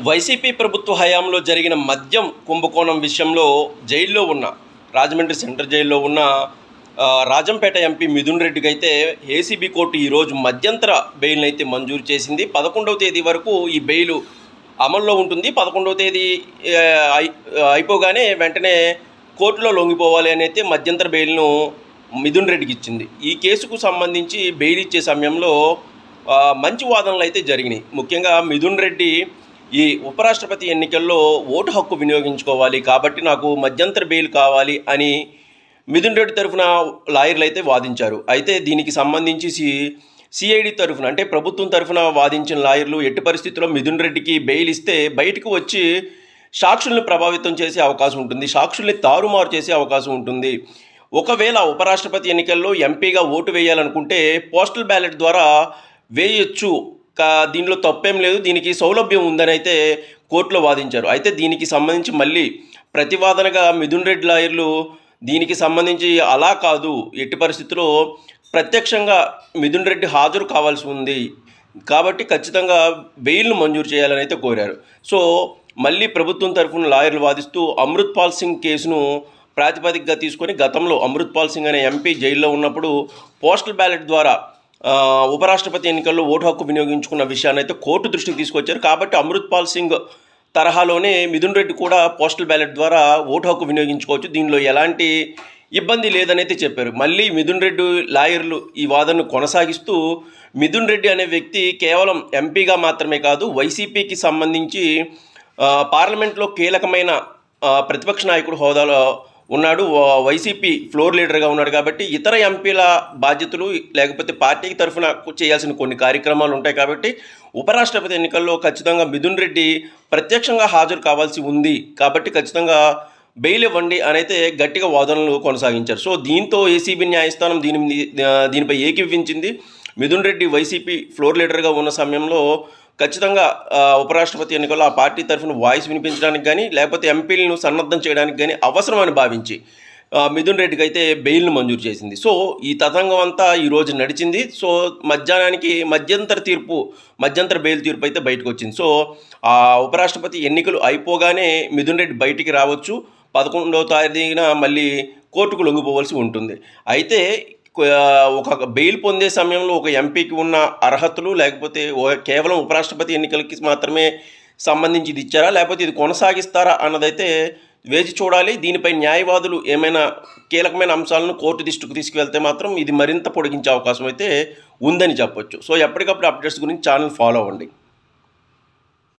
YCP ప్రభుత్వ హయాంలో జరిగిన మద్యం కుంభకోణం విషయంలో జైల్లో ఉన్న రాజమండ్రి సెంట్రల్ జైల్లో ఉన్న రాజంపేట ఎంపీ మిథున్ రెడ్డికి అయితే ఏసీబీ కోర్టు ఈరోజు మధ్యంతర బెయిల్ని అయితే మంజూరు చేసింది. పదకొండవ తేదీ వరకు ఈ బెయిల్ అమల్లో ఉంటుంది. పదకొండవ తేదీ అయిపోగానే వెంటనే కోర్టులో లొంగిపోవాలి అని అయితే మధ్యంతర బెయిల్ను మిథున్ రెడ్డికి ఇచ్చింది ఈ కేసుకు సంబంధించి బెయిల్ ఇచ్చే సమయంలో మంచి వాదనలు అయితే జరిగినాయి. ముఖ్యంగా మిథున్ రెడ్డి ఈ ఉపరాష్ట్రపతి ఎన్నికల్లో ఓటు హక్కు వినియోగించుకోవాలి కాబట్టి నాకు మధ్యంతర బెయిల్ కావాలి అని మిథున్ రెడ్డి తరఫున లాయర్లు అయితే వాదించారు. అయితే దీనికి సంబంధించి సి సిఐడి తరఫున అంటే ప్రభుత్వం తరఫున వాదించిన లాయర్లు ఎట్టి పరిస్థితుల్లో మిథున్ రెడ్డికి బెయిల్ ఇస్తే బయటకు వచ్చి సాక్షుల్ని ప్రభావితం చేసే అవకాశం ఉంటుంది. సాక్షుల్ని తారుమారు చేసే అవకాశం ఉంటుంది. ఒకవేళ ఉపరాష్ట్రపతి ఎన్నికల్లో ఎంపీగా ఓటు వేయాలనుకుంటే పోస్టల్ బ్యాలెట్ ద్వారా వేయొచ్చు దీనిలో తప్పేం లేదు. దీనికి సౌలభ్యం ఉందని అయితే కోర్టులో వాదించారు. అయితే దీనికి సంబంధించి మళ్ళీ ప్రతివాదనగా మిథున్ రెడ్డి లాయర్లు దీనికి సంబంధించి అలా కాదు. ఎట్టి పరిస్థితుల్లో ప్రత్యక్షంగా మిథున్ రెడ్డి హాజరు కావాల్సి ఉంది. కాబట్టి ఖచ్చితంగా బెయిల్ను మంజూరు చేయాలని అయితే కోరారు. సో మళ్ళీ ప్రభుత్వం తరఫున లాయర్లు వాదిస్తూ అమృత్ పాల్ సింగ్ కేసును ప్రాతిపదికగా తీసుకొని గతంలో అమృత్ పాల్ సింగ్ అనే ఎంపీ జైల్లో ఉన్నప్పుడు పోస్టల్ బ్యాలెట్ ద్వారా ఉపరాష్ట్రపతి ఎన్నికల్లో ఓటు హక్కు వినియోగించుకున్న విషయాన్ని అయితే కోర్టు దృష్టికి తీసుకొచ్చారు. కాబట్టి అమృత్పాల్ సింగ్ తరహాలోనే మిథున్ రెడ్డి కూడా పోస్టల్ బ్యాలెట్ ద్వారా ఓటు హక్కు వినియోగించుకోవచ్చు. దీనిలో ఎలాంటి ఇబ్బంది లేదనైతే చెప్పారు. మళ్ళీ మిథున్ రెడ్డి లాయర్లు ఈ వాదనను కొనసాగిస్తూ మిథున్ రెడ్డి అనే వ్యక్తి కేవలం ఎంపీగా మాత్రమే కాదు వైసీపీకి సంబంధించి పార్లమెంట్లో కీలకమైన ప్రతిపక్ష నాయకుడు హోదాలో ఉన్నాడు. వైసీపీ ఫ్లోర్ లీడర్గా ఉన్నాడు కాబట్టి ఇతర ఎంపీల బాధ్యతలు లేకపోతే పార్టీకి తరఫున చేయాల్సిన కొన్ని కార్యక్రమాలు ఉంటాయి కాబట్టి ఉపరాష్ట్రపతి ఎన్నికల్లో ఖచ్చితంగా మిథున్ రెడ్డి ప్రత్యక్షంగా హాజరు కావాల్సి ఉంది కాబట్టి ఖచ్చితంగా బెయిల్ ఇవ్వండి అని అయితే గట్టిగా వాదనలు కొనసాగించారు. సో దీంతో ఏసీబీ న్యాయస్థానం దీని దీనిపై ఏకీవించింది మిథున్ రెడ్డి వైసీపీ ఫ్లోర్ లీడర్గా ఉన్న సమయంలో ఖచ్చితంగా ఉపరాష్ట్రపతి ఎన్నికల్లో ఆ పార్టీ తరఫున వాయిస్ వినిపించడానికి కానీ లేకపోతే ఎంపీలను సన్నద్ధం చేయడానికి కానీ అవసరమని భావించి మిథున్ రెడ్డికి అయితే బెయిల్ను మంజూరు చేసింది. సో ఈ తతంగం అంతా ఈరోజు నడిచింది. సో మధ్యాహ్నానికి మధ్యంతర తీర్పు మధ్యంతర బెయిల్ తీర్పు అయితే బయటకు వచ్చింది. సో ఆ ఉపరాష్ట్రపతి ఎన్నికలు అయిపోగానే మిథున్ రెడ్డి బయటికి రావచ్చు. పదకొండవ తారీఖున మళ్ళీ కోర్టుకు లొంగిపోవలసి ఉంటుంది. అయితే ఒక బెయిల్ పొందే సమయంలో ఒక ఎంపీకి ఉన్న అర్హతలు లేకపోతే ఓ- కేవలం ఉపరాష్ట్రపతి ఎన్నికలకి మాత్రమే సంబంధించి ఇది ఇచ్చారా లేకపోతే ఇది కొనసాగిస్తారా అన్నదైతే వేచి చూడాలి. దీనిపై న్యాయవాదులు ఏమైనా కీలకమైన అంశాలను కోర్టు దృష్టికి తీసుకువెళ్తే మాత్రం ఇది మరింత పొడిగించే అవకాశం అయితే ఉందని చెప్పొచ్చు. సో ఎప్పటికప్పుడు అప్డేట్స్ గురించి ఛానల్ ఫాలో అవ్వండి.